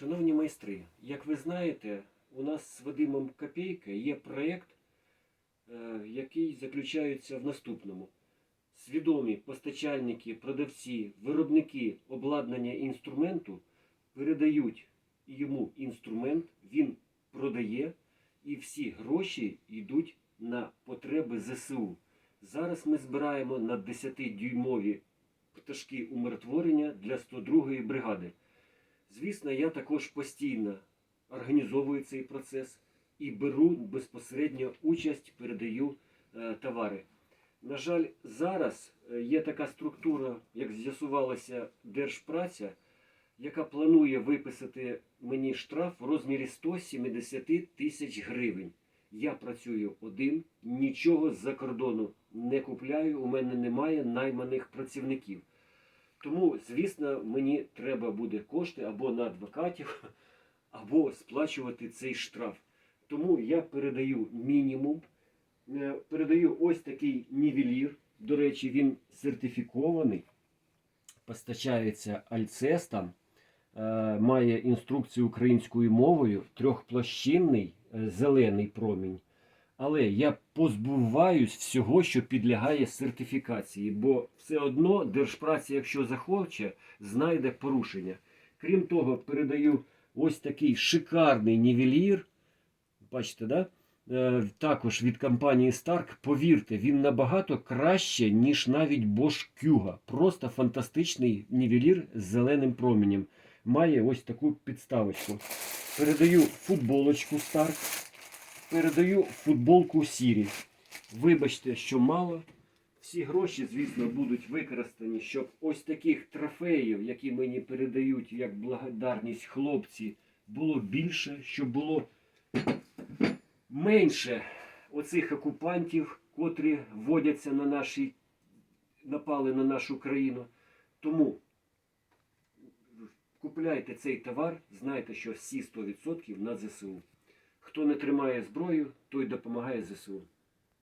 Шановні майстри, як ви знаєте, у нас з Вадимом Копейка є проєкт, е, який заключається в наступному. Свідомі постачальники, продавці, виробники обладнання інструменту передають йому інструмент, він продає, і всі гроші йдуть на потреби ЗСУ. Зараз ми збираємо на 10-дюймові пташки умиротворення для 102-ї бригади. Звісно, я також постійно організовую цей процес і беру безпосередньо участь, передаю е, товари. На жаль, зараз е, є така структура, як з'ясувалося Держпраця, яка планує виписати мені штраф в розмірі 170 тисяч гривень. Я працюю один, нічого з-за кордону не купляю, у мене немає найманих працівників. Тому, звісно, мені треба буде кошти або на адвокатів, або сплачувати цей штраф. Тому я передаю мінімум, Е, передаю ось такий нівелір. До речі, він сертифікований, постачається альцестом, е, має інструкцію українською мовою, трьохплощинний е, зелений промінь. Але я позбуваюсь всього, що підлягає сертифікації, бо все одно держпраця, якщо захоче, знайде порушення. Крім того, передаю ось такий шикарний нівелір. Бачите, да? Е, також від компанії Stark. Повірте, він набагато краще, ніж навіть Bosch Kuga. Просто фантастичний нівелір з зеленим променем. Має ось таку підставочку. Передаю футболочку Stark. Передаю футболку Сірі. Вибачте, що мало. Всі гроші, звісно, будуть використані, щоб ось таких трофеїв, які мені передають як благодарність хлопці, було більше, щоб було менше оцих окупантів, котрі вводяться на наші, напали на нашу країну. Тому купляйте цей товар, знайте, що всі 100% на ЗСУ. Хто не тримає зброю, той допомагає ЗСУ.